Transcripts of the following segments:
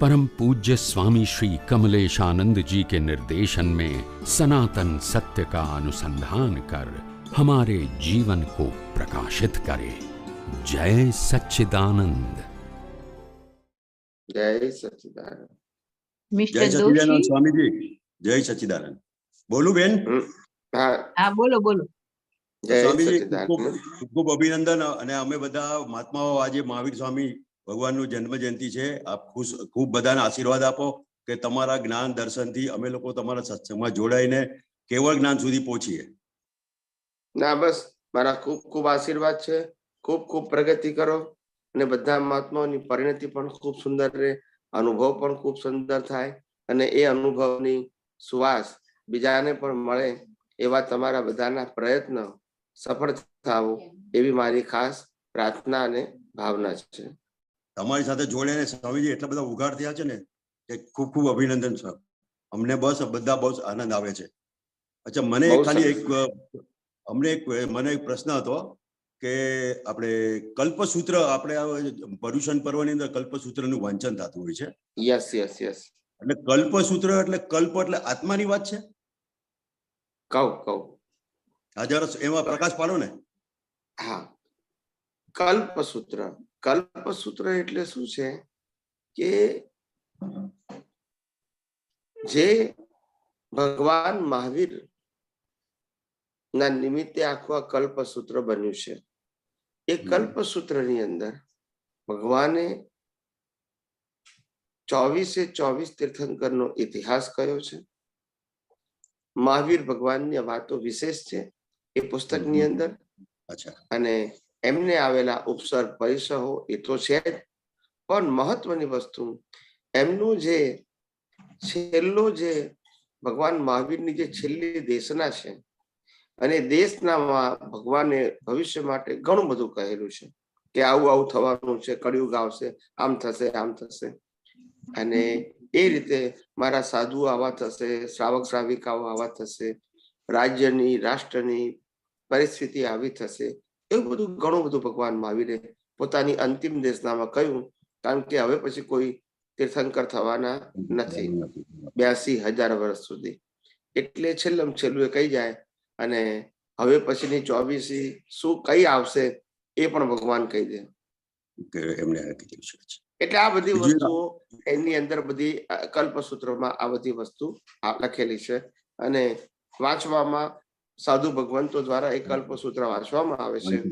परम पूज्य स्वामी श्री कमलेश आनंद जी के निर्देशन में सनातन सत्य का अनुसंधान कर हमारे जीवन को प्रकाशित करे जय सच्चिदानंद જય સચિદાનંદ જય મિસ્ટર સચિદાનંદ જોશી સ્વામીજી જય સચિદાનંદ બોલું બેન હા હા બોલો બોલો જય સ્વામીજી સચિદાનંદ ખૂબ ખૂબ ખૂબ અભિનંદન અને અમે બધા મહાત્માઓ આજે મહાવીર સ્વામી ભગવાનનું જન્મ જયંતિ છે. આપ ખુશ, ખૂબ બધાને આશીર્વાદ આપો કે તમારા જ્ઞાન દર્શનથી અમે લોકો તમારા સત્સંગમાં જોડાઈને કેવળ જ્ઞાન સુધી પહોંચીએ. ના, બસ. મારા ખૂબ ખૂબ આશીર્વાદ છે. ખૂબ ખૂબ પ્રગતિ કરો. અને બધા મહાત્માઓની પરિણતિ પણ ખૂબ સુંદર રહે. અનુભવ પણ ખૂબ સુંદર થાય. અને એ અનુભવની સુવાસ બીજાને પણ મળે એવા તમારા બધાના પ્રયત્ન સફળ થાવો એવી મારી ખાસ પ્રાર્થના અને ભાવના છે. તમારી સાથે જોડે સ્વામીજી એટલા બધા ઉઘાડ થયા છે ને કે ખૂબ ખૂબ અભિનંદન સર. અમને બસ બધા બહુ આનંદ આવે છે. અચ્છા મને ખાલી એક અમને એક મને એક પ્રશ્ન હતો કે આપણે કલ્પસૂત્ર આપણે પર્યુષણ પર્વની અંદર કલ્પસૂત્રનું વાંચન થતું હોય છે. યસ યસ યસ એટલે કલ્પસૂત્ર એટલે કલ્પ એટલે આત્માની વાત છે? કહું કહું. હા જરા એમાં પ્રકાશ પાડો ને. હા. કલ્પસૂત્ર. કલ્પસૂત્ર એટલે શું છે કે જે ભગવાન મહાવીર ના નિમિત્તે આખું આ કલ્પસૂત્ર બન્યું છે એ. કલ્પસૂત્રની અંદર ભગવાને ચોવીસે ચોવીસ તીર્થંકરનો ઇતિહાસ કયો છે મહાવીર ભગવાનની વાતો વિશેષ છે એ પુસ્તકની. અંદર અને એમને આવેલા ઉપસર્ગ પરિસહો એ તો છે જ, પણ મહત્વની વસ્તુ, એમનું જે છેલ્લો જે ભગવાન મહાવીરની જે છેલ્લી દેશના છે, અને દેશનામાં ભગવાને ભવિષ્ય માટે ઘણું બધું કહેલું છે, કે આવું આવું થવાનું છે, કળિયુગ આવશે, આમ થશે આમ થશે. અને એ રીતે મારા સાધુ આવા થશે, શ્રાવક શ્રાવિકાઓ આવા થશે, રાજ્યની, રાષ્ટ્રની પરિસ્થિતિ આવી થશે. એવું બધું ઘણું બધું ભગવાન મહાવીરે પોતાની અંતિમ દેશનામાં કહ્યું કારણ કે હવે પછી કોઈ તીર્થંકર થવાના નથી. બ્યાસી હજાર વર્ષ સુધી. એટલે છેલ્લમ છેલ્લું એ કહી જાય અને હવે પછીની ચોવીસી શું કઈ આવશે એ પણ ભગવાન કહી દે. એમને એટલે આ બધી વસ્તુઓ એની અંદર બધી કલ્પસૂત્રમાં આ બધી વસ્તુ લખેલી છે. અને વાંચવામાં સાધુ ભગવંતો દ્વારા એ કલ્પસૂત્ર વાંચવામાં આવે છે.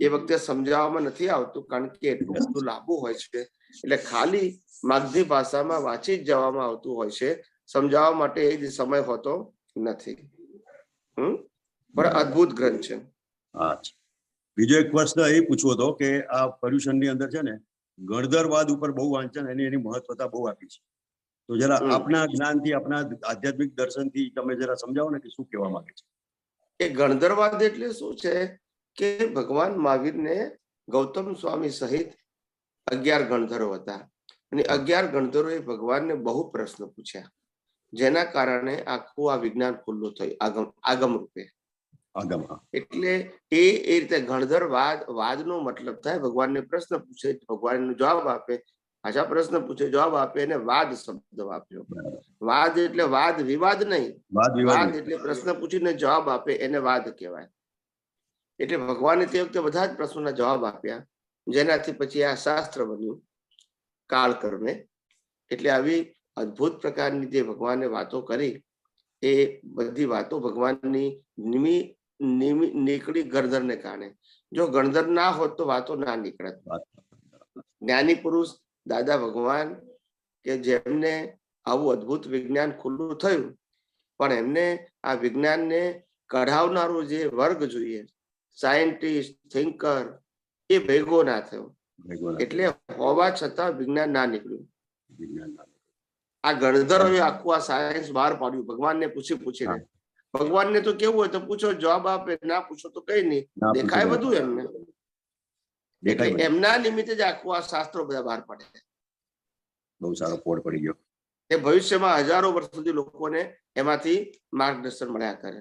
એ વખતે સમજાવવામાં નથી આવતું કારણ કે એટલું બધું લાંબુ હોય છે. એટલે ખાલી માગધી ભાષામાં વાંચી જ જવામાં આવતું હોય છે. સમજાવવા માટે એ જ સમય હોતો નથી. હમ? પણ અદ્ભુત ગ્રંથ છે. બીજો એક પ્રશ્ન એ પૂછવો હતો કે આ પર્યુષણની અંદર છે ને ગણધરવાદ ઉપર બહુ વાંચન એની એની મહત્વતા બહુ આપી છે. તો જરા. આપના જ્ઞાનથી આપના આધ્યાત્મિક દર્શનથી તમે જરા સમજાવો ને કે શું કહેવા માંગે છે? એ ગણધરવાદ એટલે શું છે કે ભગવાન મહાવીરને ગૌતમ સ્વામી સહિત અગિયાર ગણધરો હતા. અને અગિયાર ગણધરોએ ભગવાનને બહુ પ્રશ્ન પૂછ્યા. જેના કારણે આખું આ વિજ્ઞાન ખુલ્લું થયું આગમ આગમ રૂપે. એટલે એ એ રીતે ગણધર વાદ વાદનો મતલબ થાય ભગવાનને પ્રશ્ન પૂછે ભગવાન એનો જવાબ આપે પાછા પ્રશ્ન પૂછે જવાબ આપે અને વાદ શબ્દ વાપર્યો. વાદ એટલે વાદ વિવાદ નહીં. વાદ એટલે પ્રશ્ન પૂછીને જવાબ આપે એને વાદ કહેવાય. એટલે ભગવાને તે વખતે બધા જ પ્રશ્નોના જવાબ આપ્યા. જેનાથી પછી આ શાસ્ત્ર બન્યું કાળકર્મે. એટલે આવી અદ્ભુત પ્રકારની જે ભગવાને વાતો કરી એ બધી વાતો ભગવાનની નિમી નિમી નીકળી ગણધરને કારણે. જો ગણધર ના હોત તો વાતો ના નીકળત. જ્ઞાની પુરુષ દાદા ભગવાન કે જેમને આવું અદ્ભુત વિજ્ઞાન ખુલ્લું થયું પણ એમને આ વિજ્ઞાનને કઢાવનારો જે વર્ગ જોઈએ સાયન્ટિસ્ટ થિંકર એ ભેગો ના થયો. એટલે હોવા છતાં વિજ્ઞાન ના નીકળ્યું. આ ગણધરોએ આખું આ સાયન્સ બહાર પાડ્યું ભગવાનને પૂછી પૂછીને. ભગવાનને તો કેવું હોય તો પૂછો જવાબ આપે ના પૂછો તો કઈ નહીં. દેખાય બધું એમને. એટલે એમના નિમિત્તે જ આખું આ શાસ્ત્રો બધા બહાર પડે બહુ સારો પોડ પડી ગયો. એ ભવિષ્યમાં હજારો વર્ષ સુધી લોકોને એમાંથી માર્ગદર્શન મળ્યા કરે?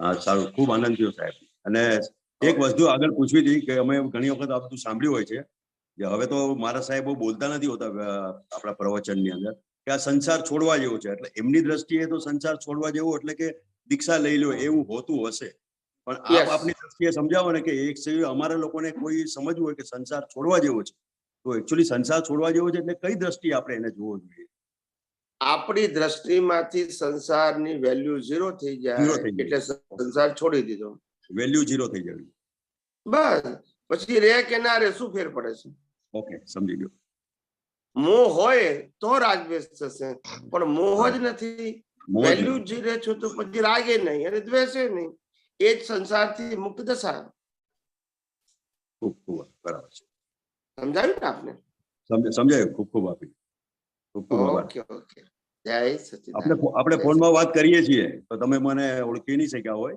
હા સારું. ખૂબ આનંદ થયો સાહેબ. અને એક વસ્તુ આગળ પૂછવી હતી કે અમે ઘણી વખત આ બધું સાંભળ્યું હોય છે કે હવે તો મારા સાહેબ બહુ બોલતા નથી હોતા આપણા પ્રવચનની અંદર કે આ સંસાર છોડવા જેવો છે. એટલે એમની દ્રષ્ટિએ તો સંસાર છોડવા જેવો એટલે કે દીક્ષા લઈ લો એવું હોતું હશે. પણ આપ. આપની દ્રષ્ટિએ સમજાવો ને કે એક અમારા લોકોને કોઈ સમજવું હોય કે સંસાર છોડવા જેવો છે. તો એકચ્યુઅલી સંસાર છોડવા જેવો છે એટલે કઈ દ્રષ્ટિએ આપણે એને જોવો જોઈએ? આપણી દ્રષ્ટિમાંથી સંસારની વેલ્યુ ઝીરો થઈ જાય. એટલે સંસાર છોડી દીધો. વેલ્યુ ઝીરો થઈ જાય. બસ. પછી રે કે ના રે શું ફેર પડે છે? ઓકે સમજી ગયો. મોહ હોય તો રાગદ્વેષ થશે. પણ મોહ જ નથી. વેલ્યુ જીરે છો તો પછી રાગે નહીં. અને દ્વેષે નહીં. એ જ સંસારથી મુક્ત દશા ખૂબ ખૂબ બરાબર છે. સમજાયું ને આપને? સમજાયું. ખૂબ ખૂબ આપી. ખૂબ ખૂબ ઓકે ઓકે. જય આપણે આપણે ફોનમાં વાત કરીએ છીએ. તો તમે મને ઓળખી નહીં શક્યા હોય.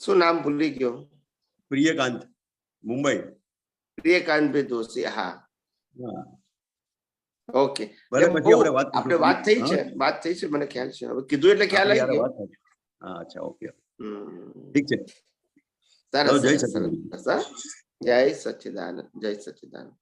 શું નામ ભૂલી ગયો? પ્રિયકાંત મુંબઈ. પ્રિયકાંતભાઈ દોશી હા. હા. ઓકે. બહુ આપણે વાત થઈ છે વાત થઈ છે મને ખ્યાલ છે. હવે કીધું એટલે ખ્યાલ આવી ગયો. હા અચ્છા ઓકે ઠીક છે. સરસ જય સચિદાન સચિદાનંદ. જય સચિદાનંદ જય સચિદાનંદ.